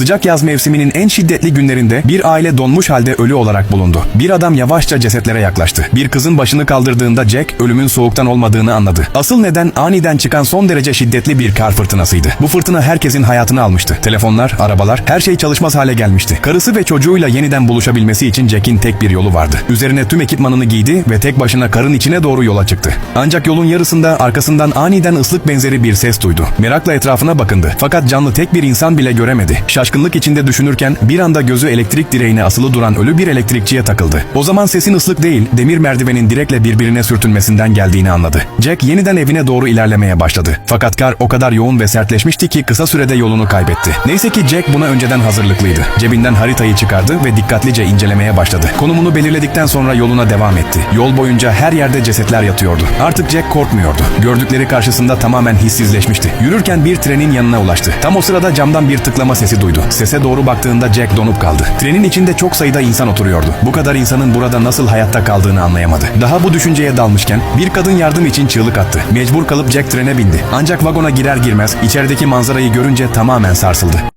Sıcak yaz mevsiminin en şiddetli günlerinde bir aile donmuş halde ölü olarak bulundu. Bir adam yavaşça cesetlere yaklaştı. Bir kızın başını kaldırdığında Jack ölümün soğuktan olmadığını anladı. Asıl neden aniden çıkan son derece şiddetli bir kar fırtınasıydı. Bu fırtına herkesin hayatını almıştı. Telefonlar, arabalar, her şey çalışmaz hale gelmişti. Karısı ve çocuğuyla yeniden buluşabilmesi için Jack'in tek bir yolu vardı. Üzerine tüm ekipmanını giydi ve tek başına karın içine doğru yola çıktı. Ancak yolun yarısında arkasından aniden ıslık benzeri bir ses duydu. Merakla etrafına bakındı. Fakat canlı tek bir insan bile göremedi. Şaşkınlık içinde düşünürken bir anda gözü elektrik direğine asılı duran ölü bir elektrikçiye takıldı. O zaman sesin ıslık değil, demir merdivenin direkle birbirine sürtünmesinden geldiğini anladı. Jack yeniden evine doğru ilerlemeye başladı. Fakat kar o kadar yoğun ve sertleşmişti ki kısa sürede yolunu kaybetti. Neyse ki Jack buna önceden hazırlıklıydı. Cebinden haritayı çıkardı ve dikkatlice incelemeye başladı. Konumunu belirledikten sonra yoluna devam etti. Yol boyunca her yerde cesetler yatıyordu. Artık Jack korkmuyordu. Gördükleri karşısında tamamen hissizleşmişti. Yürürken bir trenin yanına ulaştı. Tam o sırada camdan bir tıklama sesi duydu. Sese doğru baktığında Jack donup kaldı. Trenin içinde çok sayıda insan oturuyordu. Bu kadar insanın burada nasıl hayatta kaldığını anlayamadı. Daha bu düşünceye dalmışken bir kadın yardım için çığlık attı. Mecbur kalıp Jack trene bindi. Ancak vagona girer girmez içerideki manzarayı görünce tamamen sarsıldı.